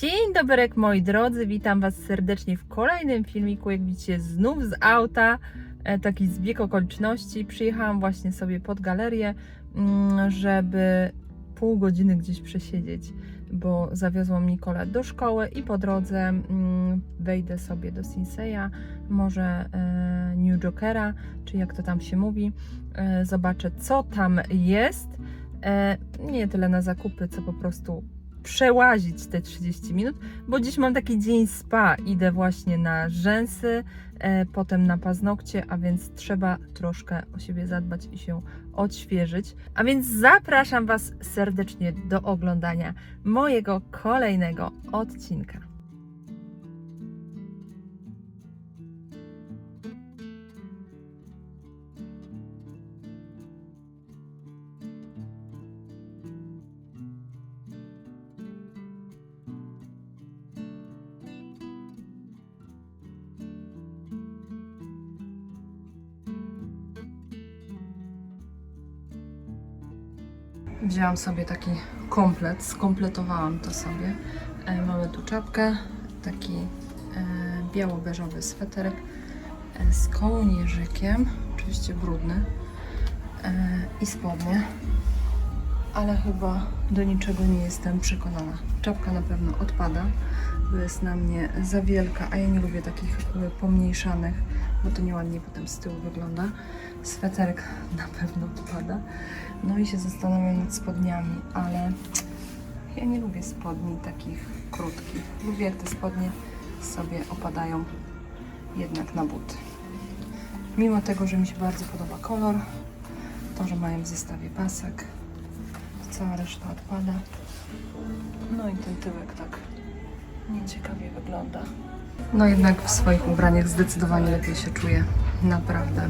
Dzień dobry, moi drodzy, witam Was serdecznie w kolejnym filmiku. Jak widzicie, znów z auta, e, taki zbieg okoliczności. Przyjechałam właśnie sobie pod galerię, mm, żeby pół godziny gdzieś przesiedzieć, bo zawiozłam Nikolę do szkoły i po drodze mm, wejdę sobie do Sinseya, może e, New Jokera, czy jak to tam się mówi. E, Zobaczę, co tam jest. Nie tyle na zakupy, co po prostu przełazić te 30 minut, bo dziś mam taki dzień spa. Idę właśnie na rzęsy, e, potem na paznokcie, a więc trzeba troszkę o siebie zadbać i się odświeżyć. A więc zapraszam Was serdecznie do oglądania mojego kolejnego odcinka. Wzięłam sobie taki komplet, skompletowałam to sobie. E, mamy tu czapkę, taki e, biało-beżowy sweterek z kołnierzykiem, oczywiście brudny e, i spodnie, ale chyba do niczego nie jestem przekonana. Czapka na pewno odpada, bo jest na mnie za wielka, a ja nie lubię takich pomniejszanych, bo to nieładnie potem z tyłu wygląda. Sweterek na pewno odpada. No i się zastanawiam nad spodniami, ale ja nie lubię spodni takich krótkich. Lubię jak te spodnie sobie opadają jednak na buty. Mimo tego, że mi się bardzo podoba kolor, to, że mają w zestawie pasek, cała reszta odpada. No i ten tyłek tak nieciekawie wygląda. No jednak w swoich ubraniach zdecydowanie lepiej się czuję. Naprawdę.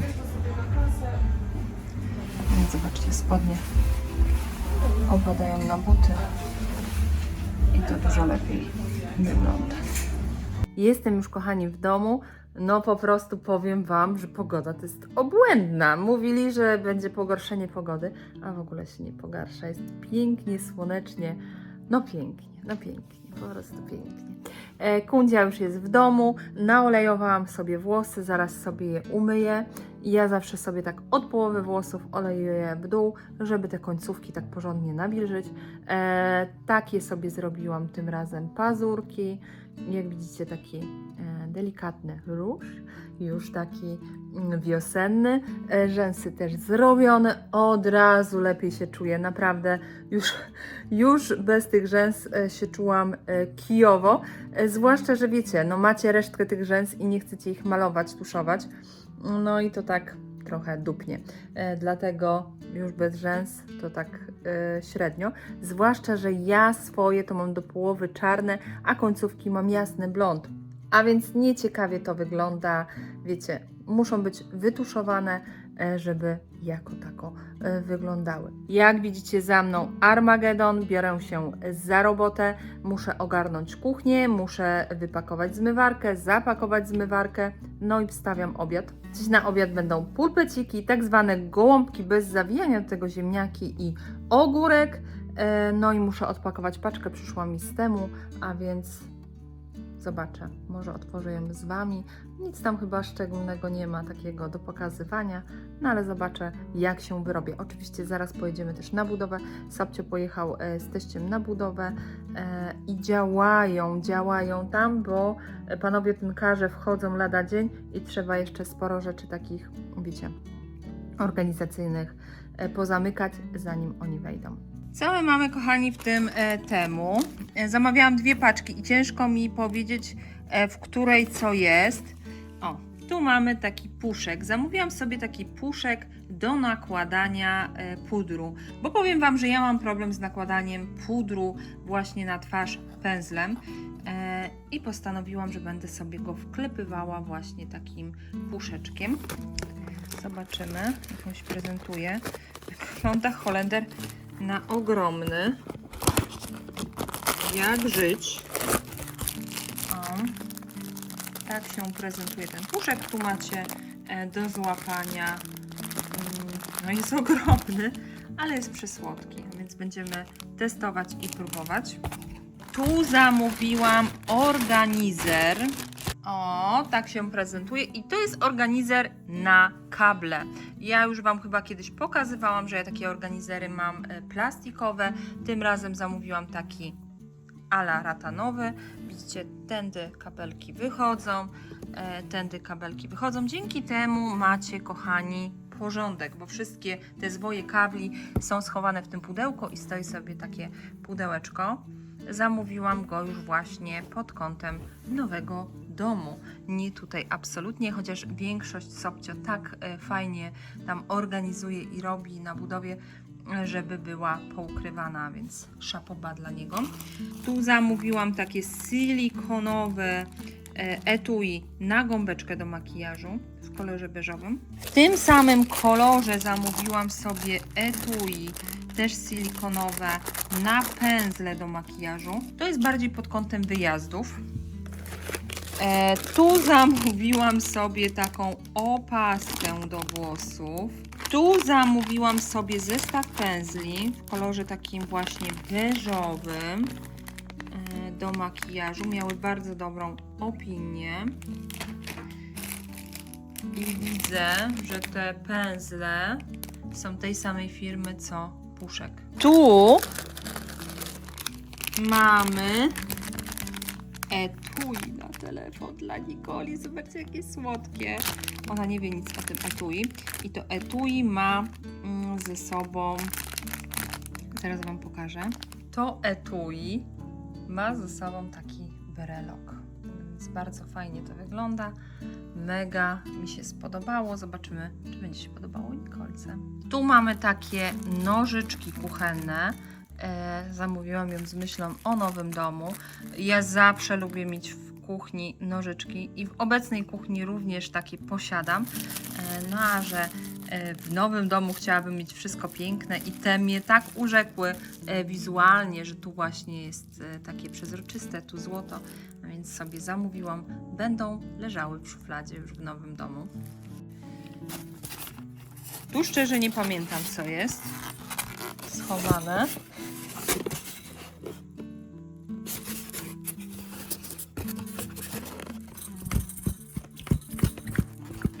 Więc zobaczcie, spodnie opadają na buty i to dużo lepiej wygląda. Jestem już, kochani, w domu. No po prostu powiem Wam, że pogoda to jest obłędna. Mówili, że będzie pogorszenie pogody, a w ogóle się nie pogarsza. Jest pięknie, słonecznie. No pięknie, no pięknie, po prostu pięknie. E, Kundzia już jest w domu, naolejowałam sobie włosy, zaraz sobie je umyję. Ja zawsze sobie tak od połowy włosów olejuję w dół, żeby te końcówki tak porządnie nawilżyć. E, takie sobie zrobiłam tym razem pazurki. Jak widzicie, taki e, delikatny róż, już taki mm, wiosenny. E, rzęsy też zrobione, od razu lepiej się czuję. Naprawdę już, już bez tych rzęs e, się czułam kijowo. Zwłaszcza, że wiecie, no macie resztkę tych rzęs i nie chcecie ich malować, tuszować. No i to tak trochę dupnie. E, dlatego już bez rzęs to tak e, średnio. Zwłaszcza, że ja swoje to mam do połowy czarne, a końcówki mam jasny blond. A więc nieciekawie to wygląda. Wiecie, muszą być wytuszowane, e, żeby jako tako e, wyglądały. Jak widzicie za mną Armagedon, biorę się za robotę, muszę ogarnąć kuchnię, muszę wypakować zmywarkę, zapakować zmywarkę, no i wstawiam obiad. Dziś na obiad będą pulpeciki, tak zwane gołąbki bez zawijania, do tego ziemniaki i ogórek. E, No i muszę odpakować paczkę, przyszła mi z temu, a więc zobaczę, może otworzę ją z Wami. Nic tam chyba szczególnego nie ma takiego do pokazywania, no ale zobaczę jak się wyrobię. Oczywiście zaraz pojedziemy też na budowę. Sabcio pojechał e, z teściem na budowę e, i działają, działają tam, bo panowie tynkarze wchodzą lada dzień i trzeba jeszcze sporo rzeczy takich, wiecie, organizacyjnych e, pozamykać, zanim oni wejdą. Co my mamy, kochani, w tym e, temu? E, zamawiałam dwie paczki i ciężko mi powiedzieć, e, w której co jest. O, tu mamy taki puszek. Zamówiłam sobie taki puszek do nakładania pudru, bo powiem Wam, że ja mam problem z nakładaniem pudru właśnie na twarz pędzlem i postanowiłam, że będę sobie go wklepywała właśnie takim puszeczkiem. Zobaczymy, jak on się prezentuje. Wygląda Holender na ogromny. Jak żyć? O, tak się prezentuje ten puszek. Tu macie e, do złapania. Mm, No jest ogromny, ale jest przysłodki, więc będziemy testować i próbować. Tu zamówiłam organizer. Tak się prezentuje. I to jest organizer na kable. Ja już Wam chyba kiedyś pokazywałam, że ja takie organizery mam e, plastikowe. Tym razem zamówiłam taki ala ratanowy. Widzicie, tędy kabelki wychodzą, e, tędy kabelki wychodzą. Dzięki temu macie, kochani, porządek, bo wszystkie te zwoje kabli są schowane w tym pudełku i stoi sobie takie pudełeczko. Zamówiłam go już właśnie pod kątem nowego domu. Nie tutaj absolutnie, chociaż większość Sobcio tak e, fajnie tam organizuje i robi na budowie, żeby była poukrywana, więc szapoba dla niego. Tu zamówiłam takie silikonowe e, etui na gąbeczkę do makijażu w kolorze beżowym. W tym samym kolorze zamówiłam sobie etui też silikonowe na pędzle do makijażu. To jest bardziej pod kątem wyjazdów. E, tu zamówiłam sobie taką opaskę do włosów. Tu zamówiłam sobie zestaw pędzli w kolorze takim właśnie beżowym e, do makijażu. Miały bardzo dobrą opinię. I widzę, że te pędzle są tej samej firmy co puszek. Tu mamy etui na telefon dla Nikoli. Zobaczcie, jakie słodkie. Ona nie wie nic o tym etui. I to etui ma mm, ze sobą. Teraz Wam pokażę. To etui ma ze sobą taki berelok. Więc bardzo fajnie to wygląda. Mega mi się spodobało. Zobaczymy, czy będzie się podobało Nikolce. Tu mamy takie nożyczki kuchenne. E, zamówiłam ją z myślą o nowym domu. Ja zawsze lubię mieć w kuchni nożyczki i w obecnej kuchni również takie posiadam. E, no a że e, w nowym domu chciałabym mieć wszystko piękne i te mnie tak urzekły wizualnie, że tu właśnie jest takie przezroczyste, tu złoto, a więc sobie zamówiłam. Będą leżały w szufladzie już w nowym domu. Tu szczerze nie pamiętam co jest schowane.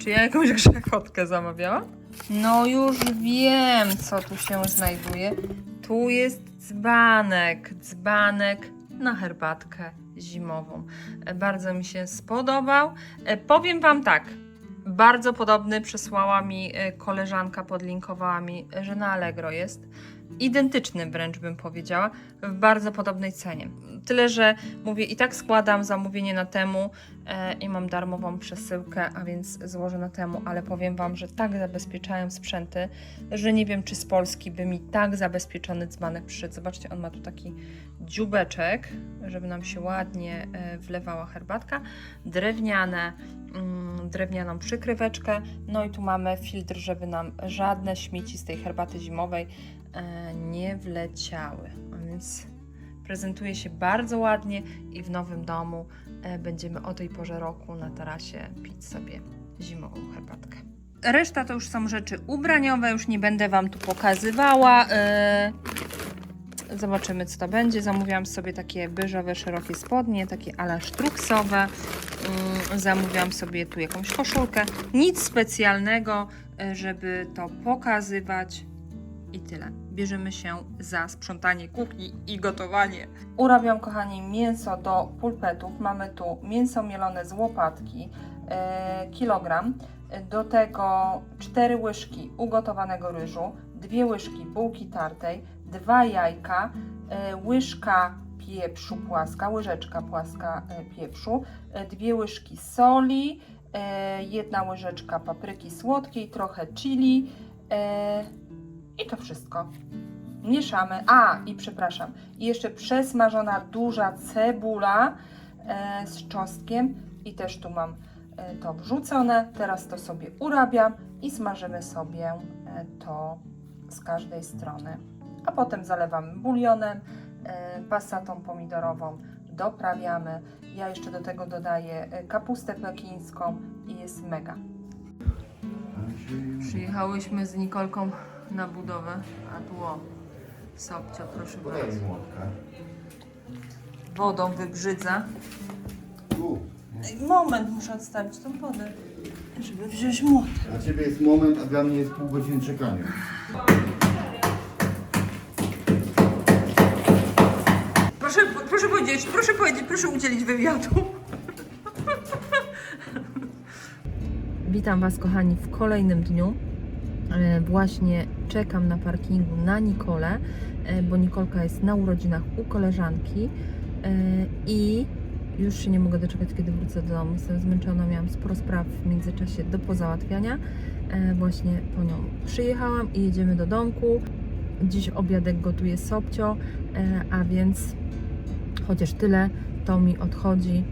Czy ja jakąś grzechotkę zamawiałam? No już wiem, co tu się znajduje. Tu jest dzbanek, dzbanek na herbatkę zimową. E, Bardzo mi się spodobał. E, Powiem Wam tak, bardzo podobny przysłała mi e, koleżanka, podlinkowała mi, że na Allegro jest. Identyczny wręcz bym powiedziała, w bardzo podobnej cenie. Tyle, że mówię, i tak składam zamówienie na temu e, i mam darmową przesyłkę, a więc złożę na temu, ale powiem Wam, że tak zabezpieczają sprzęty, że nie wiem, czy z Polski by mi tak zabezpieczony dzbanek przyszedł. Zobaczcie, on ma tu taki dziubeczek, żeby nam się ładnie e, wlewała herbatka, drewniane, mm, drewnianą przykryweczkę, no i tu mamy filtr, żeby nam żadne śmieci z tej herbaty zimowej nie wleciały. A więc prezentuje się bardzo ładnie i w nowym domu e, będziemy o tej porze roku na tarasie pić sobie zimową herbatkę. Reszta to już są rzeczy ubraniowe, już nie będę Wam tu pokazywała. e, Zobaczymy, co to będzie. Zamówiłam sobie takie beżowe, szerokie spodnie, takie ala sztruksowe. Mm, Zamówiłam sobie tu jakąś koszulkę. Nic specjalnego, e, żeby to pokazywać. I tyle. Bierzemy się za sprzątanie kuchni i gotowanie. Urabiam, kochani, mięso do pulpetów. Mamy tu mięso mielone z łopatki, e, kilogram. Do tego 4 łyżki ugotowanego ryżu, 2 łyżki bułki tartej, 2 jajka, e, łyżka pieprzu płaska, łyżeczka płaska e, pieprzu, dwie łyżki soli, jedna łyżeczka papryki słodkiej, trochę chili i to wszystko. Mieszamy. A, i przepraszam, i jeszcze przesmażona duża cebula e, z czosnkiem i też tu mam e, to wrzucone. Teraz to sobie urabiam i smażymy sobie e, to z każdej strony. A potem zalewamy bulionem, e, pasatą pomidorową, doprawiamy. Ja jeszcze do tego dodaję e, kapustę pekińską i jest mega. Przyjechałyśmy z Nikolką na budowę, a tu o, Sobcio, proszę Podaj mi młotka. wodą wybrzydza. Tu. Moment, muszę odstawić tą wodę, żeby wziąć młot. Dla ciebie jest moment, a dla mnie jest pół godziny czekania. Proszę, proszę powiedzieć, proszę powiedzieć, proszę udzielić wywiadu. Witam Was, kochani, w kolejnym dniu. E, Właśnie czekam na parkingu na Nikolę, e, bo Nikolka jest na urodzinach u koleżanki e, i już się nie mogę doczekać, kiedy wrócę do domu. Jestem zmęczona, miałam sporo spraw w międzyczasie do pozałatwiania. Właśnie po nią przyjechałam i jedziemy do domku. Dziś obiadek gotuje Sobcio, a więc chociaż tyle, to mi odchodzi,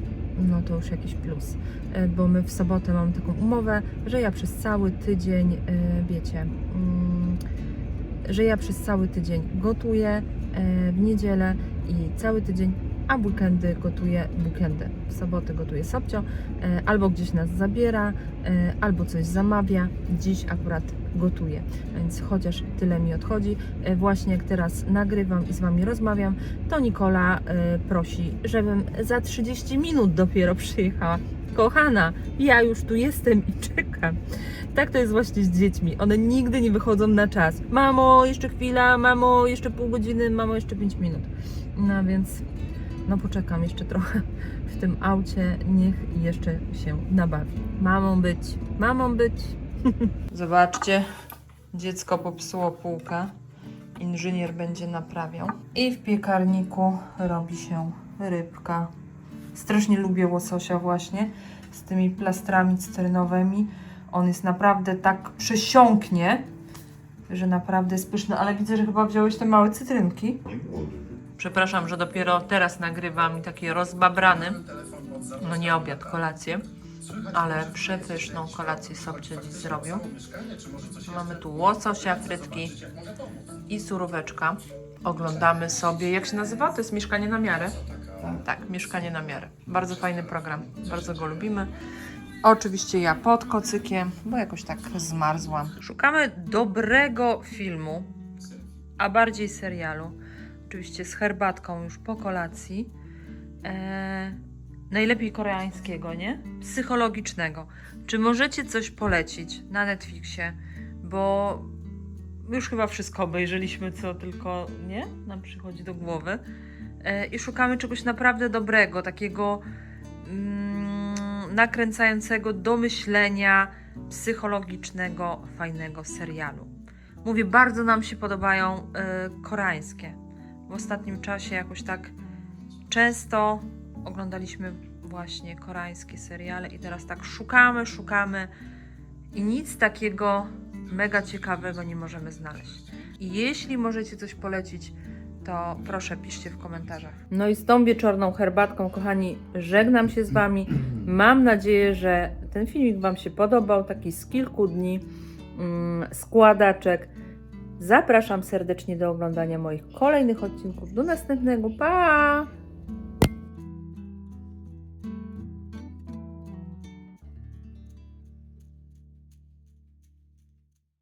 no to już jakiś plus. E, Bo my w sobotę mamy taką umowę, że ja przez cały tydzień, e, wiecie, mm, że ja przez cały tydzień gotuję e, w niedzielę i cały tydzień, a weekendy gotuję w weekendy. W soboty gotuję Sobcio, e, albo gdzieś nas zabiera, e, albo coś zamawia. Dziś akurat gotuję, więc chociaż tyle mi odchodzi. E, Właśnie jak teraz nagrywam i z Wami rozmawiam, to Nikola prosi, żebym za 30 minut dopiero przyjechała. Kochana, ja już tu jestem i czekam. Tak to jest właśnie z dziećmi. One nigdy nie wychodzą na czas. Mamo, jeszcze chwila, mamo, jeszcze pół godziny, mamo, jeszcze 5 minut. No więc, no poczekam jeszcze trochę w tym aucie. Niech jeszcze się nabawi. Mamą być, mamą być. Zobaczcie, dziecko popsuło półkę. Inżynier będzie naprawiał. I w piekarniku robi się rybka. Strasznie lubię łososia właśnie z tymi plastrami cytrynowymi. On jest naprawdę tak przesiąknie, że naprawdę jest pyszny. Ale widzę, że chyba wziąłeś te małe cytrynki. Nie. Przepraszam, że dopiero teraz nagrywam i taki rozbabrany. No nie obiad, kolację. Ale przepyszną kolację Sobcie dziś zrobił. Mamy tu łososia, frytki i suróweczka. Oglądamy sobie, jak się nazywa? To jest Mieszkanie na miarę? Tak, Mieszkanie na miarę. Bardzo fajny program, bardzo go lubimy. Oczywiście ja pod kocykiem, bo jakoś tak zmarzłam. Szukamy dobrego filmu, a bardziej serialu. Oczywiście z herbatką już po kolacji. Eee, najlepiej koreańskiego, nie? Psychologicznego. Czy możecie coś polecić na Netflixie? Bo już chyba wszystko obejrzeliśmy, co tylko nie nam przychodzi do głowy. E, I szukamy czegoś naprawdę dobrego, takiego mm, nakręcającego do myślenia, psychologicznego, fajnego serialu. Mówię, bardzo nam się podobają e, koreańskie. W ostatnim czasie jakoś tak często oglądaliśmy właśnie koreańskie seriale i teraz tak szukamy, szukamy i nic takiego mega ciekawego nie możemy znaleźć. I jeśli możecie coś polecić, to proszę piszcie w komentarzach. No i z tą wieczorną herbatką, kochani, żegnam się z Wami. Mam nadzieję, że ten filmik Wam się podobał, taki z kilku dni mm, składaczek. Zapraszam serdecznie do oglądania moich kolejnych odcinków. Do następnego. Pa!